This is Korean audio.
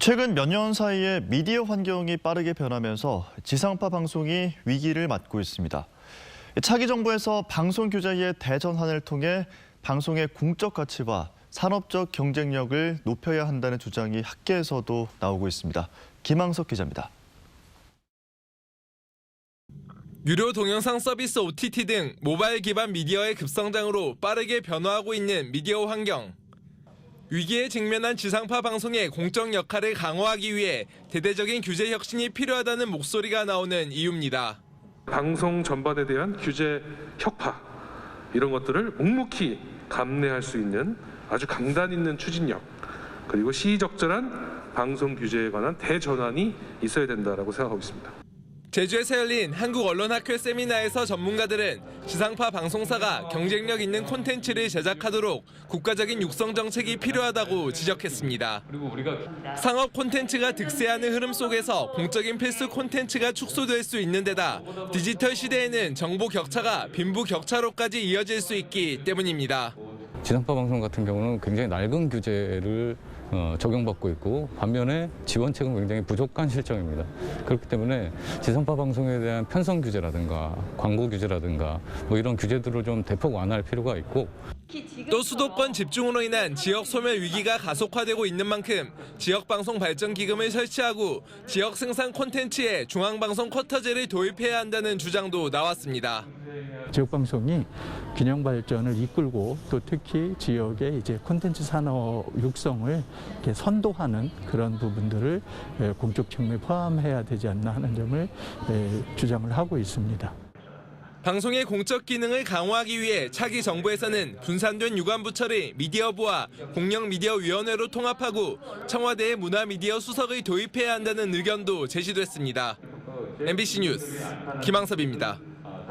최근 몇 년 사이에 미디어 환경이 빠르게 변하면서 지상파 방송이 위기를 맞고 있습니다. 차기 정부에서 방송 규제의 대전환을 통해 방송의 공적 가치와 산업적 경쟁력을 높여야 한다는 주장이 학계에서도 나오고 있습니다. 김항석 기자입니다. 유료 동영상 서비스 OTT 등 모바일 기반 미디어의 급성장으로 빠르게 변화하고 있는 미디어 환경. 위기에 직면한 지상파 방송의 공적 역할을 강화하기 위해 대대적인 규제 혁신이 필요하다는 목소리가 나오는 이유입니다. 방송 전반에 대한 규제 혁파 이런 것들을 묵묵히 감내할 수 있는 아주 강단 있는 추진력 그리고 시의적절한 방송 규제에 관한 대전환이 있어야 된다라고 생각하고 있습니다. 제주에서 열린 한국언론학회 세미나에서 전문가들은 지상파 방송사가 경쟁력 있는 콘텐츠를 제작하도록 국가적인 육성 정책이 필요하다고 지적했습니다. 상업 콘텐츠가 득세하는 흐름 속에서 공적인 필수 콘텐츠가 축소될 수 있는 데다 디지털 시대에는 정보 격차가 빈부 격차로까지 이어질 수 있기 때문입니다. 지상파 방송 같은 경우는 굉장히 낡은 규제를 어, 적용받고 있고 반면에 지원책은 굉장히 부족한 실정입니다. 그렇기 때문에 지상파 방송에 대한 편성 규제라든가 광고 규제라든가 뭐 이런 규제들을 좀 대폭 완화할 필요가 있고 또 수도권 집중으로 인한 지역 소멸 위기가 가속화되고 있는 만큼 지역 방송 발전 기금을 설치하고 지역 생산 콘텐츠에 중앙방송 쿼터제를 도입해야 한다는 주장도 나왔습니다. 지역 방송이 균형 발전을 이끌고 또 특히 지역의 이제 콘텐츠 산업 육성을 이렇게 선도하는 그런 부분들을 에, 공적 측면에 포함해야 되지 않나 하는 점을 에, 주장을 하고 있습니다. 방송의 공적 기능을 강화하기 위해 차기 정부에서는 분산된 유관부처를 미디어부와 공영미디어위원회로 통합하고 청와대의 문화미디어 수석을 도입해야 한다는 의견도 제시됐습니다. MBC 뉴스 김항섭입니다.